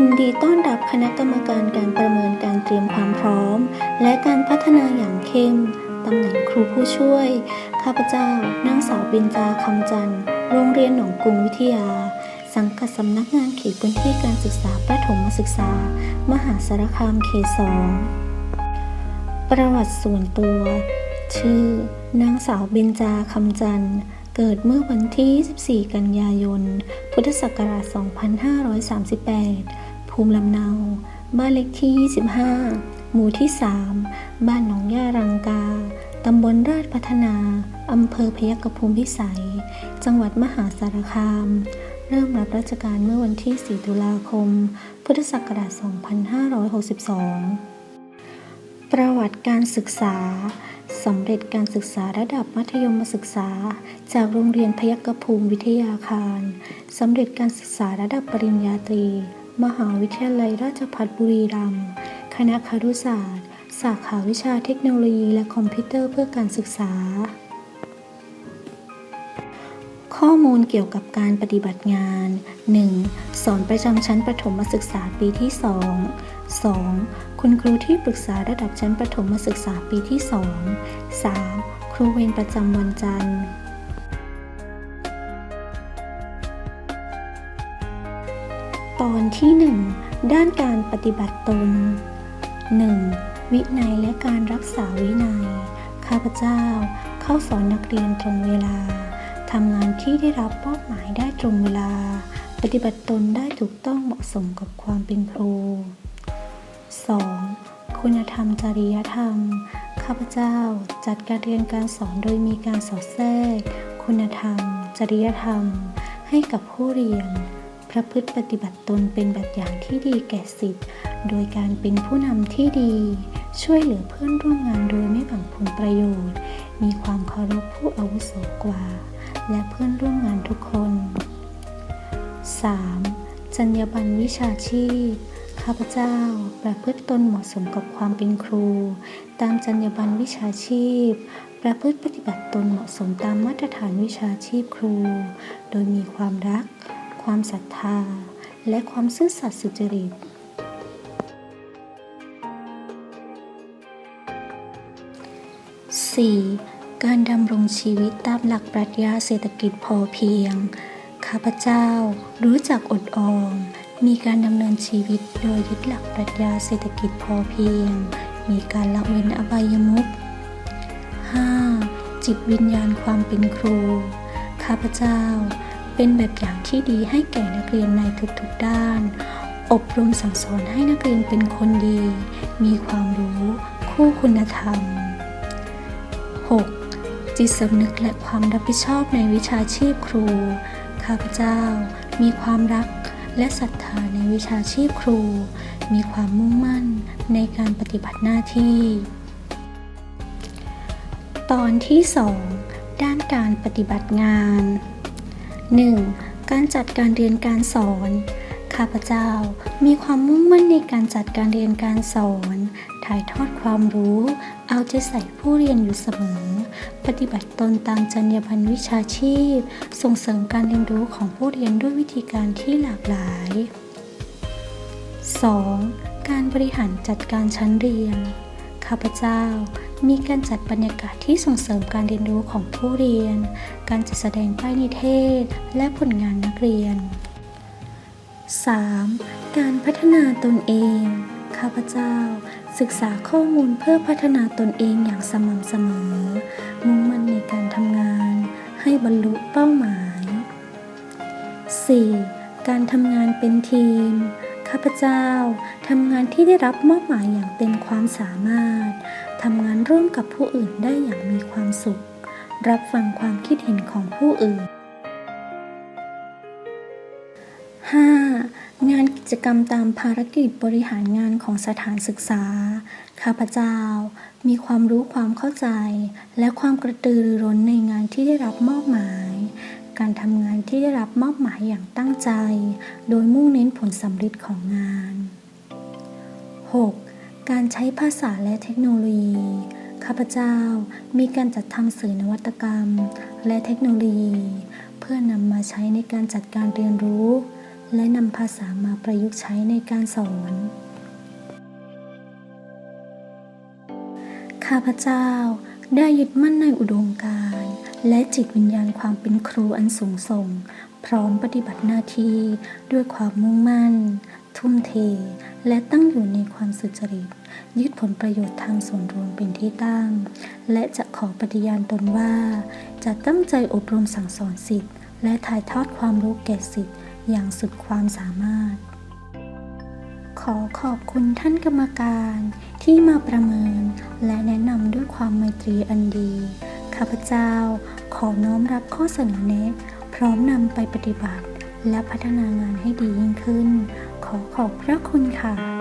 ยินดีต้อนรับคณะกรรมการการประเมินการเตรียมความพร้อม และการพัฒนาอย่างเข้มตำแหน่งครูผู้ช่วย ข้าพเจ้านางสาวบินจาคำจันทร์โรงเรียนหนองกรุงวิทยา สังกัดสำนักงานเขตพื้นที่การศึกษาประถมศึกษา มหาสารคามเขตสองประวัติส่วนตัว ชื่อ นางสาวเบญจาคำจันทร์ เกิดเมื่อวันที่ 24 กันยายน พุทธศักราช 2538 ภูมิลำเนา บ้านเลขที่ 25 หมู่ที่ 3 บ้านหนองย่ารังกา ตำบลราชพัฒนา อำเภอพยัคฆภูมิพิสัย จังหวัดมหาสารคาม เริ่มรับราชการเมื่อวันที่ 4 ตุลาคม พุทธศักราช 2562 ประวัติการศึกษาสำเร็จการศึกษาระดับมัธยมศึกษา จากโรงเรียนพยัคฆภูมิวิทยาคาร สำเร็จการศึกษาระดับปริญญาตรี มหาวิทยาลัยราชภัฏบุรีรัมย์ คณะครุศาสตร์ สาขาวิชาเทคโนโลยีและคอมพิวเตอร์เพื่อการศึกษา ข้อมูลเกี่ยวกับการปฏิบัติงาน 1. สอนประจำชั้นประถมศึกษาปีที่ 2 2. คุณครูที่ปรึกษาระดับชั้นประถมศึกษาปีที่ 2 3. ครูเวรประจำวันจันทร์ ตอนที่ 1 ด้านการปฏิบัติตน 1. วินัยและการรักษาวินัย ข้าพเจ้าเข้าสอนนักเรียนตรงเวลา ทำงานที่ได้รับมอบหมายได้ตรงเวลา ปฏิบัติตนได้ถูกต้องเหมาะสมกับความเป็นครู 2. คุณธรรมจริยธรรม ข้าพเจ้าจัดการเรียนการสอนโดยมีการสอดแทรก คุณธรรม จริยธรรม ให้กับผู้เรียน ประพฤติปฏิบัติตนเป็นแบบอย่างที่ดีแก่สิทธิ์ โดยการเป็นผู้นำที่ดี ช่วยเหลือเพื่อนร่วมงานโดยไม่หวังผลประโยชน์ มีความเคารพผู้อาวุโสกว่า และเพื่อนร่วมงานทุกคน 3. จรรยาบรรณวิชาชีพ ข้าพเจ้า ประพฤติตนเหมาะสมกับความเป็นครู ตามจรรยาบรรณวิชาชีพ ประพฤติปฏิบัติตนเหมาะสมตามมาตรฐานวิชาชีพครู โดยมีความรัก ความศรัทธา และความซื่อสัตย์สุจริต 4. การดำรงชีวิตตามหลักปรัชญาเศรษฐกิจพอเพียง ข้าพเจ้ารู้จักอดออม มีการดำเนินชีวิตโดยยึดหลักปรัชญาเศรษฐกิจพอเพียง มีการละเว้นอบายมุข 5. จิตวิญญาณความเป็นครู ข้าพเจ้า เป็นแบบอย่างที่ดีให้แก่นักเรียนในทุกๆด้าน อบรมสั่งสอนให้นักเรียนเป็นคนดี มีความรู้คู่คุณธรรม 6. จิตสำนึกและความรับผิดชอบในวิชาชีพครู ข้าพเจ้า มีความรักและศรัทธาในวิชาชีพครู มีความมุ่งมั่นในการปฏิบัติหน้าที่ ตอนที่ 2 ด้านการปฏิบัติงาน 1. การจัดการเรียนการสอน ข้าพเจ้ามีความมุ่งมั่นในการจัดการเรียนการสอน ถ่ายทอดความรู้ เอาใจใส่ผู้เรียนอยู่เสมอ ปฏิบัติตนตามจรรยาบรรณวิชาชีพ ส่งเสริมการเรียนรู้ของผู้เรียนด้วยวิธีการที่หลากหลาย 2. การบริหารจัดการชั้นเรียน ข้าพเจ้า มีการจัดบรรยากาศที่ส่งเสริมการเรียนรู้ของผู้เรียน การจัดแสดงป้ายนิเทศ และผลงานนักเรียน 3. การพัฒนาตนเอง ข้าพเจ้า ศึกษาข้อมูลเพื่อพัฒนาตนเองอย่างสม่ำเสมอ มุ่งมั่นในการทำงาน ให้บรรลุเป้าหมาย 4. การทำงานเป็นทีม ข้าพเจ้าทำงานที่ได้รับมอบหมายอย่างเต็มความสามารถ ทำงานร่วมกับผู้อื่นได้อย่างมีความสุข รับฟังความคิดเห็นของผู้อื่น 5. งานกิจกรรมตามภารกิจบริหารงานของสถานศึกษา ข้าพเจ้า มีความรู้ความเข้าใจ และความกระตือรือร้นในงานที่ได้รับมอบหมาย การทำงานที่ได้รับมอบหมายอย่างตั้งใจ โดยมุ่งเน้นผลสำเร็จของงาน 6. การใช้ภาษาและเทคโนโลยี ข้าพเจ้ามีการจัดทำสื่อนวัตกรรม และเทคโนโลยี เพื่อนำมาใช้ในการจัดการเรียนรู้ และนำภาษามาประยุกต์ใช้ในการสอน ข้าพเจ้าได้ยึดมั่นในอุดมการณ์และจิตวิญญาณความเป็นครูอันสูงส่ง พร้อมปฏิบัติหน้าที่ด้วยความมุ่งมั่น ทุ่มเท และตั้งอยู่ในความสุจริต ยึดผลประโยชน์ทางส่วนรวมเป็นที่ตั้ง และจะขอปฏิญาณตนว่า จะตั้งใจอบรมสั่งสอนสิทธิ์ และถ่ายทอดความรู้แก่สิทธิ์อย่างสุดความสามารถ ขอขอบคุณท่านกรรมการที่มาประเมิน และแนะนำด้วยความไมตรีอันดี ข้าพเจ้าขอน้อมรับข้อเสนอแนะ พร้อมนำไปปฏิบัติ และพัฒนางานให้ดียิ่งขึ้น ขอขอบพระคุณค่ะ